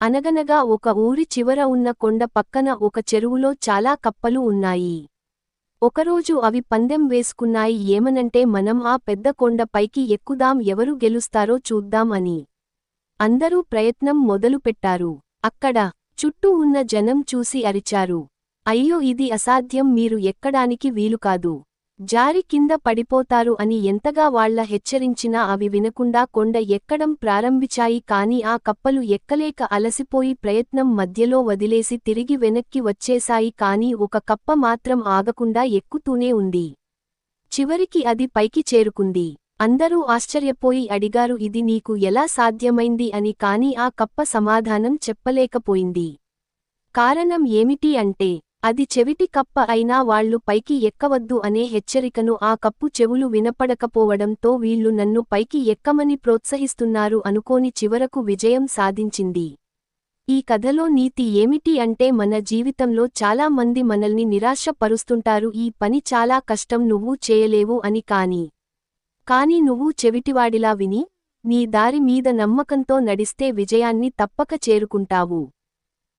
అనగనగా ఒక ఊరి చివర ఉన్న కొండ పక్కన ఒక చెరువులో చాలా కప్పలు ఉన్నాయి. ఒకరోజు అవి పందెం వేసుకున్నాయి. ఏమనంటే మనం ఆ పెద్ద కొండ పైకి ఎక్కుదాం ఎవరు గెలుస్తారో చూద్దాం అని. అందరూ ప్రయత్నం మొదలుపెట్టారు అక్కడ చుట్టూ ఉన్న జనం చూసి అరిచారు. అయ్యో ఇది అసాధ్యం. మీరు ఎక్కడానికి వీలుకాదు. జారి కింద పడిపోతారు అని ఎంతగా వాళ్ళ హెచ్చరించినా అవి వినకుండా కొండ ఎక్కడం ప్రారంభించాయి కాని ఆ కప్పలు ఎక్కలేక అలసిపోయి ప్రయత్నం మధ్యలో వదిలేసి తిరిగి వెనక్కి వచ్చేశాయి కాని ఒక కప్ప మాత్రం ఆగకుండా ఎక్కుతూనే ఉంది. చివరికి అది పైకి చేరుకుంది. అందరూ ఆశ్చర్యపోయి అడిగారు ఇది నీకు ఎలా సాధ్యమైంది? అని కాని ఆ కప్ప సమాధానం చెప్పలేకపోయింది. కారణం ఏమిటి అంటే అది చెవిటి కప్ప అయినా వాళ్ళు పైకి ఎక్కవద్దు అనే హెచ్చరికను ఆ కప్పు చెవులు వినపడకపోవడంతో వీళ్ళు నన్ను పైకి ఎక్కమని ప్రోత్సహిస్తున్నారు అనుకోని చివరకు విజయం సాధించింది. ఈ కథలో నీతి ఏమిటి అంటే మన జీవితంలో చాలా మంది మనల్ని నిరాశపరుస్తుంటారు ఈ పని చాలా కష్టం నువ్వు చేయలేవు అని కాని. కాని నువ్వు చెవిటివాడిలా విని నీ దారి మీద నమ్మకంతో నడిస్తే విజయాన్ని తప్పక చేరుకుంటావు.